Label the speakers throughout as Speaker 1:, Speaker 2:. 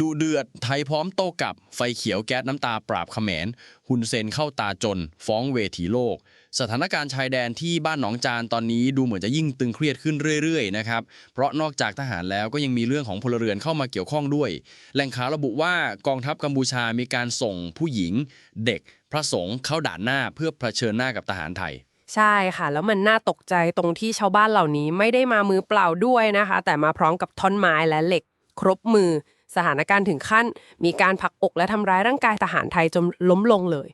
Speaker 1: ดูเดือดไทยพร้อมโต้กลับ ไฟเขียวแก๊สน้ำตาปราบเขมรฮุนเซนเข้าตาจน ฟ้องเวทีโลก สถานการณ์ชายแดนที่บ้านหนองจานตอนนี้ดูเหมือนจะยิ่งตึงเครียดขึ้นเรื่อยๆนะครับเพราะนอกจากทหารแล้วก็ยังมีเรื่องของพลเรือนเข้ามาเกี่ยวข้องด้วย แหล่งข่าวระบุว่ากองทัพกัมพูชามีการส่งผู้หญิง เด็ก พระสงฆ์เข้าด่านหน้าเพื่อเผชิญหน้ากับทหารไทย
Speaker 2: ใช่ค่ะ แล้วมันน่าตกใจตรงที่ชาวบ้านเหล่านี้ไม่ได้มามือเปล่าด้วยนะคะ แต่มาพร้อมกับท่อนไม้และเหล็ก ครบมือ สถานการณ์ถึงขั้น มีการผลักอกและทำร้ายร่างกายทหารไทยจนล้มลงเลย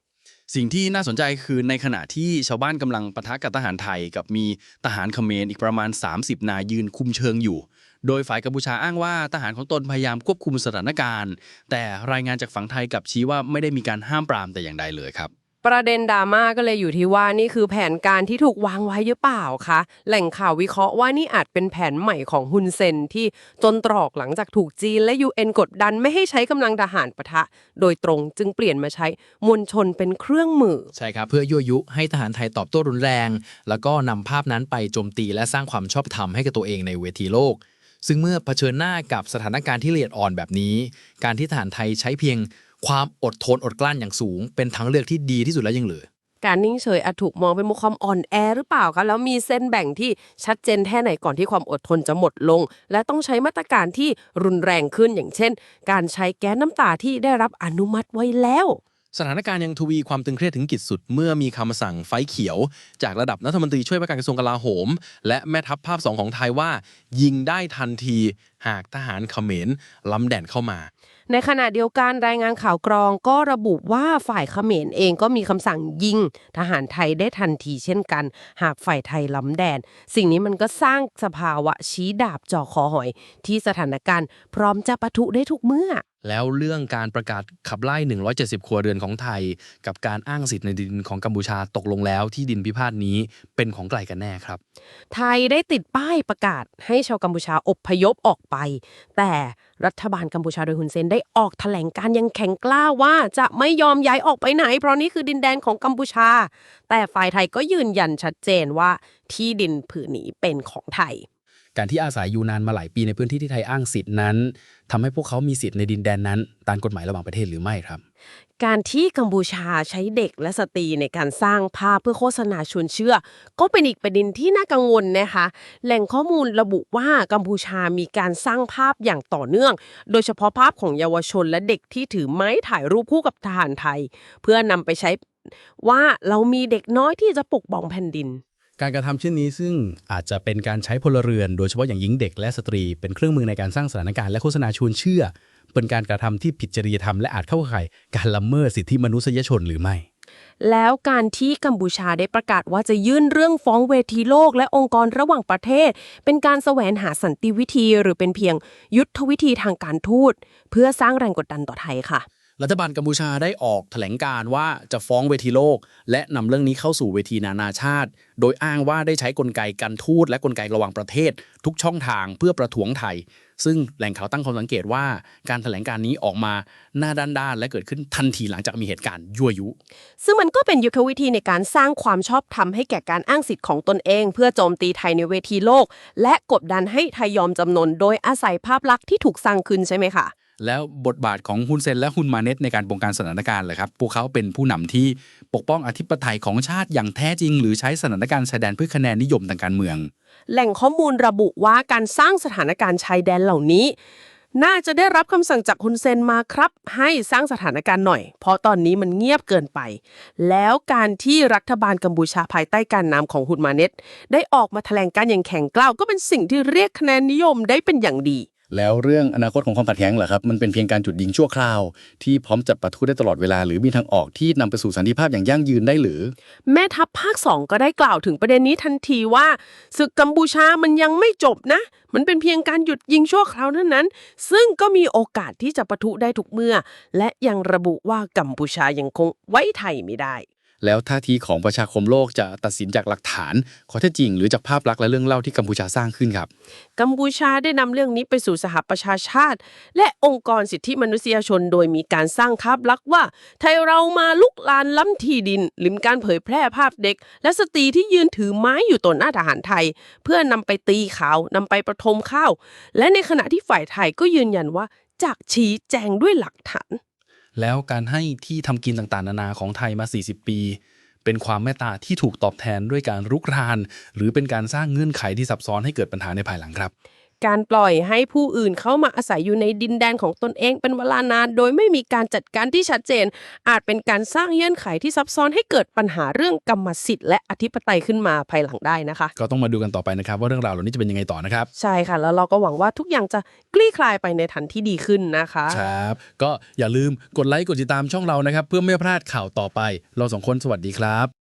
Speaker 1: สิ่งที่น่าสนใจคือในขณะที่ชาวบ้านกำลังปะทะกับทหารไทย กับมีทหารเขมรอีกประมาณ 30 นายยืนคุมเชิงอยู่ โดยฝ่ายกัมพูชาอ้างว่าทหารของตนพยายามควบคุมสถานการณ์ แต่รายงานจากฝั่งไทยกับชี้ว่าไม่ได้มีการห้ามปรามแต่อย่างใดเลยครับ
Speaker 2: ประเด็นดราม่าก็เลยอยู่ที่ว่านี่คือแผนการที่ถูกวางไว้หรือเปล่าคะ แหล่งข่าววิเคราะห์ว่านี่อาจเป็นแผนใหม่ของฮุนเซนที่จนตรอกหลังจากถูกจีนและ UN กดดันไม่ให้ใช้กำลังทหารปะทะ โดยตรงจึงเปลี่ยนมาใช้มวลชนเป็นเครื่องมือ
Speaker 3: ใช่ครับ เพื่อยั่วยุให้ทหารไทยตอบโต้รุนแรง แล้วก็นำภาพนั้นไปโจมตีและสร้างความชอบธรรมให้กับตัวเองในเวทีโลกซึ่งเมื่อเผชิญหน้ากับสถานการณ์ที่ละเอียดอ่อนแบบนี้ การที่ทหารไทยใช้เพียง ความอดทนอดกลั้นอย่างสูง เป็นทางเลือกที่ดีที่สุดแล้วยังเหลือ
Speaker 2: การนิ่งเฉยอาจถูกมองเป็นมุมความอ่อนแอหรือเปล่าคะแล้วมีเส้นแบ่งที่ชัดเจนแค่ไหนก่อนที่ความอดทนจะหมดลง และต้องใช้มาตรการที่รุนแรงขึ้นอย่างเช่น การใช้แก๊สน้ำตาที่ได้รับอนุมัติไว้แล้ว
Speaker 4: สถานการณ์ยังทวีความตึงเครียดถึงขีดสุด เมื่อมีคำสั่งไฟเขียว จากระดับรัฐมนตรีช่วยว่าการกระทรวงกลาโหม และแม่ทัพภาคสองของไทยว่า ยิงได้ทันทีหากทหารเขมรล้ำแดนเข้ามา
Speaker 2: ในขณะเดียวกันรายงานข่าวกรองก็ระบุว่าฝ่ายเขมรเองก็มีคำสั่งยิง ทหารไทยได้ทันทีเช่นกัน หากฝ่ายไทยล้ำแดน สิ่งนี้มันก็สร้างสภาวะชี้ดาบจ่อคอหอย ที่สถานการณ์พร้อมจะปะทุได้ทุกเมื่อ
Speaker 4: แล้วเรื่องการประกาศขับไล่ 170 ครัวเรือนของไทย กับการอ้างสิทธิ์ในดินของกัมพูชาตกลงแล้วที่ดินพิพาทนี้เป็นของใครกันแน่ครับ
Speaker 2: ไทยได้ติดป้ายประกาศให้ชาวกัมพูชาอบพยพออกไป แต่รัฐบาลกัมพูชาโดยฮุนเซนได้ออกแถลงการ์ยังแข็งกล้าว่าจะไม่ยอมย้ายออกไปไหน เพราะนี่คือดินแดนของกัมพูชา แต่ฝ่ายไทยก็ยืนยันชัดเจนว่าที่ดินผืนนี้เป็นของไทย
Speaker 3: การที่อาศัยอยู่นานมาหลายปีในพื้นที่ที่ไทยอ้างสิทธินั้นทำให้พวกเขามีสิทธิ์ในดินแดนนั้น ตามกฎหมายระหว่างประเทศหรือไม่ครับ
Speaker 2: การที่กัมพูชาใช้เด็กและสตรีในการสร้างภาพเพื่อโฆษณาชวนเชื่อ ก็เป็นอีกประเด็นที่น่ากังวลนะคะ แหล่งข้อมูลระบุว่ากัมพูชามีการสร้างภาพอย่างต่อเนื่อง โดยเฉพาะภาพของเยาวชนและเด็กที่ถือไม้ถ่ายรูปคู่กับทหารไทย เพื่อนำไปใช้ว่าเรามีเด็กน้อยที่จะปกป้องแผ่นดิน
Speaker 3: การกระทำเช่นนี้ซึ่งอาจจะเป็นการใช้พลเรือน โดยเฉพาะอย่างยิ่งเด็กและสตรี เป็นเครื่องมือในการสร้างสถานการณ์และโฆษณาชวนเชื่อ เป็นการกระทำที่ผิดจริยธรรมและอาจเข้าข่ายการละเมิดสิทธิมนุษยชนหรือไม่
Speaker 2: แล้วการที่กัมพูชาได้ประกาศว่าจะยื่นเรื่องฟ้องเวทีโลกและองค์กรระหว่างประเทศ เป็นการแสวงหาสันติวิธีหรือเป็นเพียงยุทธวิธีทางการทูต เพื่อสร้างแรงกดดันต่อไทยค่ะ
Speaker 1: รัฐบาลกัมพูชาได้ออกแถลงการว่าจะฟ้องเวทีโลก และนำเรื่องนี้เข้าสู่เวทีนานาชาติ โดยอ้างว่าได้ใช้กลไกการทูตและกลไกระหว่างประเทศ ทุกช่องทางเพื่อประท้วงไทย ซึ่งแหล่งข่าวตั้งข้อสังเกตว่าการแถลงการนี้ออกมาหน้าด้านๆและเกิดขึ้นทันทีหลังจากมีเหตุการณ์ยั่วยุ
Speaker 2: ซึ่งมันก็เป็นยุทธวิธีในการสร้างความชอบธรรมให้แก่การอ้างสิทธิ์ของตนเอง เพื่อโจมตีไทยในเวทีโลก และกดดันให้ไทยยอมจำนนโดยอาศัยภาพลักษณ์ที่ถูกสร้างขึ้นใช่ไหมคะ
Speaker 1: แล้วบทบาทของฮุนเซนและฮุนมาเนตในการบงการสถานการณ์เลยครับ พวกเขาเป็นผู้นำที่ปกป้องอธิปไตยของชาติอย่างแท้จริง หรือใช้สถานการณ์ชายแดนเพื่อคะแนนนิยมทางการเมือง
Speaker 2: แหล่งข้อมูลระบุว่าการสร้างสถานการณ์ชายแดนเหล่านี้ น่าจะได้รับคำสั่งจากฮุนเซนมาครับ ให้สร้างสถานการณ์หน่อย เพราะตอนนี้มันเงียบเกินไป แล้วการที่รัฐบาลกัมพูชาภายใต้การนำของฮุนมาเนตได้ออกมาแถลงการอย่างแข็งกล้าวก็เป็นสิ่งที่เรียกคะแนนนิยมได้เป็นอย่างดี
Speaker 5: แล้วเรื่องอนาคตของความขัดแย้งเหรอครับมันเป็นเพียงการจุดยิงชั่วคราว ที่พร้อมจะปะทุได้ตลอดเวลา หรือมีทางออกที่นำไปสู่สันติภาพอย่างยั่งยืนได้หรือ
Speaker 2: แม่ทัพภาคสองก็ได้กล่าวถึงประเด็นนี้ทันทีว่าศึกกัมพูชามันยังไม่จบนะ มันเป็นเพียงการหยุดยิงชั่วคราวเท่านั้น ซึ่งก็มีโอกาสที่จะปะทุได้ทุกเมื่อ และยังระบุว่ากัมพูชายังคงไว้ไทยไม่ได้
Speaker 5: แล้วท่าทีของประชาคมโลกจะตัดสินจากหลักฐานข้อเท็จจริง หรือจากภาพลักษณ์และเรื่องเล่าที่กัมพูชาสร้างขึ้นครับ
Speaker 2: กัมพูชาได้นำเรื่องนี้ไปสู่สหประชาชาติ และองค์กรสิทธิมนุษยชน โดยมีการสร้างภาพลักษณ์ว่า ไทยเรามาลุกลานล้ำที่ดิน หรือมีการเผยแพร่ภาพเด็ก และสตรีที่ยืนถือไม้อยู่ต่อหน้าทหารไทย เพื่อนำไปตีขาวนำไปประทมข้าว และในขณะที่ฝ่ายไทยก็ยืนยันว่าจักชี้แจงด้วยหลักฐาน
Speaker 3: แล้วการให้ที่ทำกินต่างๆ นานาของไทยมา 40 ปี เป็นความเมตตาที่ถูกตอบแทนด้วยการรุกราน หรือเป็นการสร้างเงื่อนไขที่ซับซ้อนให้เกิดปัญหาในภายหลังครับ
Speaker 2: การปล่อยให้ผู้อื่นเข้ามาอาศัยอยู่ในดินแดนของตนเองเป็นเวลานาน โดยไม่มีการจัดการที่ชัดเจน อาจเป็นการสร้างเงื่อนไขที่ซับซ้อนให้เกิดปัญหาเรื่องกรรมสิทธิ์และอธิปไตยขึ้นมาภายหลังได้นะคะ
Speaker 3: ก็ต้องมาดูกันต่อไปนะครับ ว่าเรื่องราวเหล่านี้จะเป็นยังไงต่อนะครับ
Speaker 2: ใช่ค่ะ แล้วเราก็หวังว่าทุกอย่างจะคลี่คลายไปในทันที่ดีขึ้นนะคะ
Speaker 3: ครับก็อย่าลืมกดไลค์กดติดตามช่องเรานะครับ เพื่อไม่พลาดข่าวต่อไป เราสองคนสวัสดีครับ